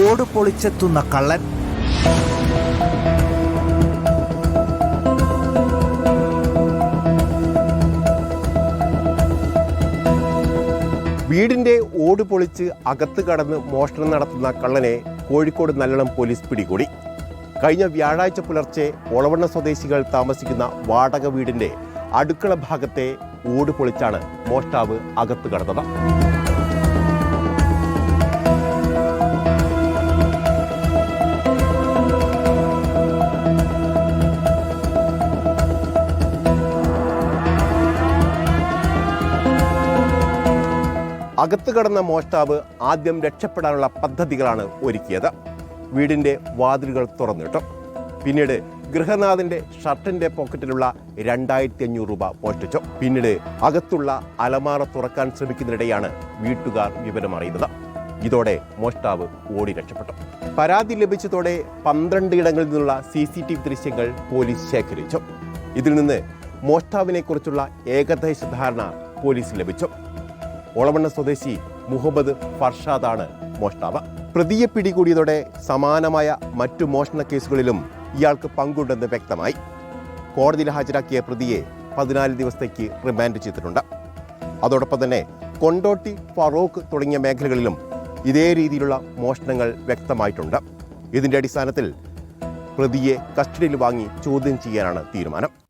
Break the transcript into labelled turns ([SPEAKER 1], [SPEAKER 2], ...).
[SPEAKER 1] ഓട് പൊളിച്ചെത്തുന്ന കള്ളൻ.
[SPEAKER 2] വീടിന്റെ ഓട് പൊളിച്ച് അകത്ത് കടന്ന് മോഷണം നടത്തുന്ന കള്ളനെ കോഴിക്കോട് നല്ലളം പോലീസ് പിടികൂടി. കഴിഞ്ഞ വ്യാഴാഴ്ച പുലർച്ചെ ഒളവണ്ണ സ്വദേശികൾ താമസിക്കുന്ന വാടക വീടിന്റെ അടുക്കള ഭാഗത്തെ ഓട് പൊളിച്ചാണ് മോഷ്ടാവ് അകത്ത് കടന്നത്. അകത്ത് കടന്ന മോഷ്ടാവ് ആദ്യം രക്ഷപ്പെടാനുള്ള പദ്ധതികളാണ് ഒരുക്കിയത്. വീടിന്റെ വാതിലുകൾ തുറന്നിട്ടു. പിന്നീട് ഗൃഹനാഥന്റെ ഷർട്ടിന്റെ പോക്കറ്റിലുള്ള രണ്ടായിരത്തി അഞ്ഞൂറ് രൂപ മോഷ്ടിച്ചു. പിന്നീട് അകത്തുള്ള അലമാറ തുറക്കാൻ ശ്രമിക്കുന്നതിനിടെയാണ് വീട്ടുകാർ വിവരമറിയുന്നത് ഇതോടെ മോഷ്ടാവ് ഓടി രക്ഷപ്പെട്ടു. പരാതി ലഭിച്ചതോടെ പന്ത്രണ്ട് ഇടങ്ങളിൽ നിന്നുള്ള സി സി ടി വി ദൃശ്യങ്ങൾ പോലീസ് ശേഖരിച്ചു. ഇതിൽ നിന്ന് മോഷ്ടാവിനെ കുറിച്ചുള്ള ഏകദേശ ധാരണ പോലീസ് ലഭിച്ചു. ഒളവണ്ണ സ്വദേശി മുഹമ്മദ് ഫർഷാദാണ് മോഷ്ടാവ്. പ്രതിയെ പിടികൂടിയതോടെ സമാനമായ മറ്റു മോഷണ കേസുകളിലും ഇയാൾക്ക് പങ്കുണ്ടെന്ന് വ്യക്തമായി. കോടതിയിൽ ഹാജരാക്കിയ പ്രതിയെ പതിനാല് ദിവസത്തേക്ക് റിമാൻഡ് ചെയ്തിട്ടുണ്ട്. അതോടൊപ്പം തന്നെ കൊണ്ടോട്ടി ഫറോക്ക് തുടങ്ങിയ മേഖലകളിലും ഇതേ രീതിയിലുള്ള മോഷണങ്ങൾ വ്യക്തമായിട്ടുണ്ട്. ഇതിന്റെ അടിസ്ഥാനത്തിൽ പ്രതിയെ കസ്റ്റഡിയിൽ വാങ്ങി ചോദ്യം ചെയ്യാനാണ് തീരുമാനം.